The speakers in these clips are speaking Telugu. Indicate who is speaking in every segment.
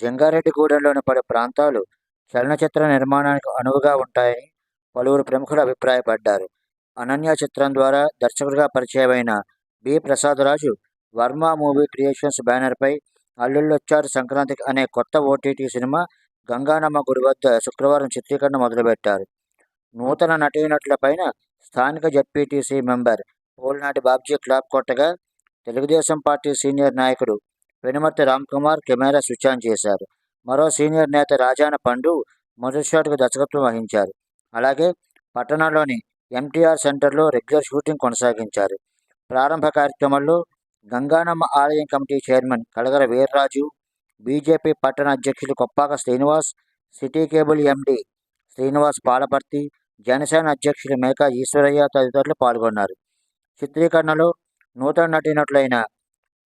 Speaker 1: జంగారెడ్డిగూడెంలోని పలు ప్రాంతాలు చలనచిత్ర నిర్మాణానికి అనువుగా ఉంటాయని పలువురు ప్రముఖులు అభిప్రాయపడ్డారు. అనన్య చిత్రం ద్వారా దర్శకుడిగా పరిచయమైన B. Prasadaraju Varma movie creations బ్యానర్పై అల్లుళ్ళొచ్చారు సంక్రాంతికి అనే కొత్త ఓటీటీ సినిమా గంగానమ్మ గుడి వద్ద శుక్రవారం చిత్రీకరణ మొదలుపెట్టారు. నూతన నటీనటులపైన స్థానిక ZPTC member Polnati Babji clap కొట్టగా తెలుగుదేశం పార్టీ సీనియర్ నాయకుడు Venumarthi Ramkumar camera switch on చేశారు. మరో సీనియర్ నేత రాజాన పండు మొదటి షాట్కు దర్శకత్వం వహించారు. అలాగే పట్టణంలోని ఎంటీఆర్ సెంటర్లో రెగ్యులర్ షూటింగ్ కొనసాగించారు. ప్రారంభ కార్యక్రమంలో గంగానమ్మ ఆలయం committee chairman Kalagara Veerraju BJP పట్టణ అధ్యక్షులు Koppaka Srinivas city cable MD Srinivas Palaparthi Janasena అధ్యక్షులు మేకా ఈశ్వరయ్య తదితరులు పాల్గొన్నారు. చిత్రీకరణలో నూతన నటీనటులైన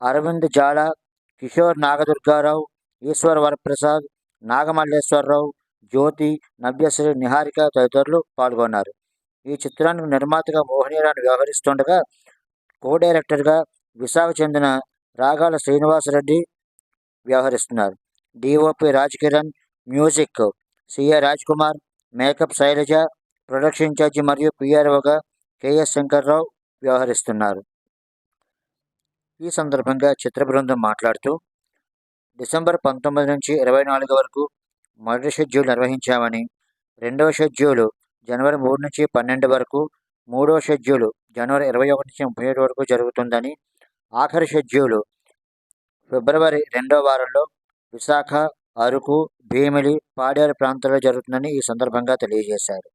Speaker 1: అరవింద్ జాల కిషోర్ నాగదుర్గారావు ఈశ్వర్ వరప్రసాద్ నాగమల్లేశ్వరరావు జ్యోతి నవ్యశ్రీ నిహారిక తదితరులు పాల్గొన్నారు. ఈ చిత్రానికి నిర్మాతగా మోహినీరాణి వ్యవహరిస్తుండగా కో డైరెక్టర్గా విశాఖ చెందిన రాగాల శ్రీనివాసరెడ్డి వ్యవహరిస్తున్నారు. డిఓపి రాజ్ కిరణ్ మ్యూజిక్ సిఏ Raj Kumar makeup Shailaja production in charge మరియు పిఆర్ఓగా కెఎస్ శంకర్రావు వ్యవహరిస్తున్నారు. ఈ సందర్భంగా చిత్ర బృందం మాట్లాడుతూ డిసెంబర్ పంతొమ్మిది నుంచి ఇరవై నాలుగు వరకు మొదటి షెడ్యూల్ నిర్వహించామని రెండవ షెడ్యూలు జనవరి మూడు నుంచి పన్నెండు వరకు మూడవ షెడ్యూలు జనవరి ఇరవై ఒకటి నుంచి ముప్పై ఏడు వరకు జరుగుతుందని ఆఖరి షెడ్యూలు ఫిబ్రవరి రెండవ వారంలో విశాఖ అరకు భీమిలి పాడేరు ప్రాంతాల్లో జరుగుతుందని ఈ సందర్భంగా తెలియజేశారు.